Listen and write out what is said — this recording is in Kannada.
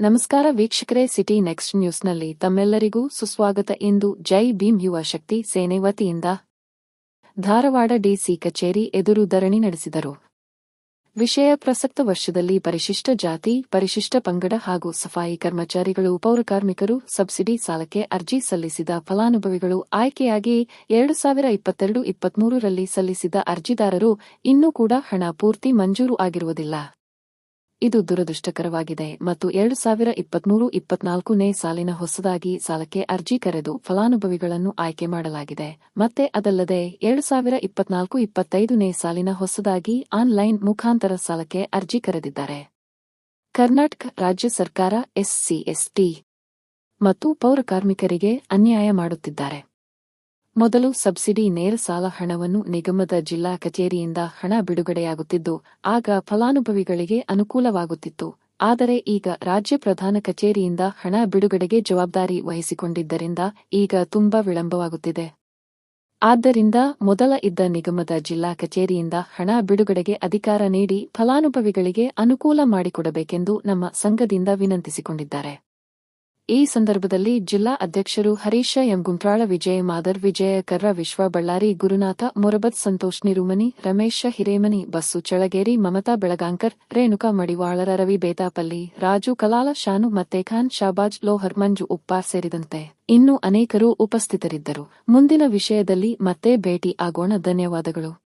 ನಮಸ್ಕಾರ ವೀಕ್ಷಕರೇ, ಸಿಟಿ ನೆಕ್ಸ್ಟ್ ನ್ಯೂಸ್ನಲ್ಲಿ ತಮ್ಮೆಲ್ಲರಿಗೂ ಸುಸ್ವಾಗತ ಎಂದು ಜೈ ಭೀಮ್ ಯುವ ಶಕ್ತಿ ಸೇನೆ ವತಿಯಿಂದ ಧಾರವಾಡ ಡಿಸಿ ಕಚೇರಿ ಎದುರು ಧರಣಿ ನಡೆಸಿದರು. ವಿಷಯ ಪ್ರಸಕ್ತ ವರ್ಷದಲ್ಲಿ ಪರಿಶಿಷ್ಟ ಜಾತಿ, ಪರಿಶಿಷ್ಟ ಪಂಗಡ ಹಾಗೂ ಸಫಾಯಿ ಕರ್ಮಚಾರಿಗಳು ಪೌರಕಾರ್ಮಿಕರು ಸಬ್ಸಿಡಿ ಸಾಲಕ್ಕೆ ಅರ್ಜಿ ಸಲ್ಲಿಸಿದ ಫಲಾನುಭವಿಗಳು ಆಯ್ಕೆಯಾಗಿ ಎರಡು ಸಾವಿರ ಇಪ್ಪತ್ತೆರಡು, ಇಪ್ಪತ್ಮೂರರಲ್ಲಿ ಸಲ್ಲಿಸಿದ ಅರ್ಜಿದಾರರು ಇನ್ನೂ ಕೂಡ ಹಣ ಪೂರ್ತಿ ಮಂಜೂರು ಆಗಿರುವುದಿಲ್ಲ. ಇದು ದುರದೃಷ್ಟಕರವಾಗಿದೆ ಮತ್ತು ಎರಡು ಸಾವಿರ ಇಪ್ಪತ್ಮೂರು ಇಪ್ಪತ್ನಾಲ್ಕನೇ ಸಾಲಿನ ಹೊಸದಾಗಿ ಸಾಲಕ್ಕೆ ಅರ್ಜಿ ಕರೆದು ಫಲಾನುಭವಿಗಳನ್ನು ಆಯ್ಕೆ ಮಾಡಲಾಗಿದೆ. ಮತ್ತೆ ಅದಲ್ಲದೆ, ಎರಡು ಸಾವಿರ ಇಪ್ಪತ್ನಾಲ್ಕು ಇಪ್ಪತ್ತೈದನೇ ಸಾಲಿನ ಹೊಸದಾಗಿ ಆನ್ಲೈನ್ ಮುಖಾಂತರ ಸಾಲಕ್ಕೆ ಅರ್ಜಿ ಕರೆದಿದ್ದಾರೆ. ಕರ್ನಾಟಕ ರಾಜ್ಯ ಸರ್ಕಾರ ಎಸ್ಸಿಎಸ್ಟಿ ಮತ್ತು ಪೌರಕಾರ್ಮಿಕರಿಗೆ ಅನ್ಯಾಯ ಮಾಡುತ್ತಿದ್ದಾರೆ. ಮೊದಲು ಸಬ್ಸಿಡಿ ನೇರ ಸಾಲ ಹಣವನ್ನು ನಿಗಮದ ಜಿಲ್ಲಾ ಕಚೇರಿಯಿಂದ ಹಣ ಬಿಡುಗಡೆಯಾಗುತ್ತಿದ್ದು, ಆಗ ಫಲಾನುಭವಿಗಳಿಗೆ ಅನುಕೂಲವಾಗುತ್ತಿತ್ತು. ಆದರೆ ಈಗ ರಾಜ್ಯ ಪ್ರಧಾನ ಕಚೇರಿಯಿಂದ ಹಣ ಬಿಡುಗಡೆಗೆ ಜವಾಬ್ದಾರಿ ವಹಿಸಿಕೊಂಡಿದ್ದರಿಂದ ಈಗ ತುಂಬಾ ವಿಳಂಬವಾಗುತ್ತಿದೆ. ಆದ್ದರಿಂದ ಮೊದಲ ಇದ್ದ ನಿಗಮದ ಜಿಲ್ಲಾ ಕಚೇರಿಯಿಂದ ಹಣ ಬಿಡುಗಡೆಗೆ ಅಧಿಕಾರ ನೀಡಿ ಫಲಾನುಭವಿಗಳಿಗೆ ಅನುಕೂಲ ಮಾಡಿಕೊಡಬೇಕೆಂದು ನಮ್ಮ ಸಂಘದಿಂದ ವಿನಂತಿಸಿಕೊಂಡಿದ್ದಾರೆ. ಈ ಸಂದರ್ಭದಲ್ಲಿ ಜಿಲ್ಲಾ ಅಧ್ಯಕ್ಷರು ಹರೀಶ ಎಂ ಗುಂಟ್ರಾಳ ವಿಜಯ ಮಾದರ್, ವಿಜಯ ಕರ್ರ, ವಿಶ್ವ ಬಳ್ಳಾರಿ, ಗುರುನಾಥ, ಮೊರಬತ್, ಸಂತೋಷ್ ನಿರುಮನಿ, ರಮೇಶ ಹಿರೇಮನಿ, ಬಸ್ಸು ಚಳಗೇರಿ ಮಮತಾ ಬೆಳಗಾಂಕರ್, ರೇಣುಕಾ ಮಡಿವಾಳರ, ರವಿ ಬೇತಾಪಲ್ಲಿ, ರಾಜು ಕಲಾಲ, ಶಾನು ಮತ್ತೆ ಖಾನ್ ಶಾಬಾಜ್, ಲೋಹರ್, ಮಂಜು ಉಪ್ಪಾರ್ ಸೇರಿದಂತೆ ಇನ್ನೂ ಅನೇಕರು ಉಪಸ್ಥಿತರಿದ್ದರು. ಮುಂದಿನ ವಿಷಯದಲ್ಲಿ ಮತ್ತೆ ಭೇಟಿ ಆಗೋಣ. ಧನ್ಯವಾದಗಳು.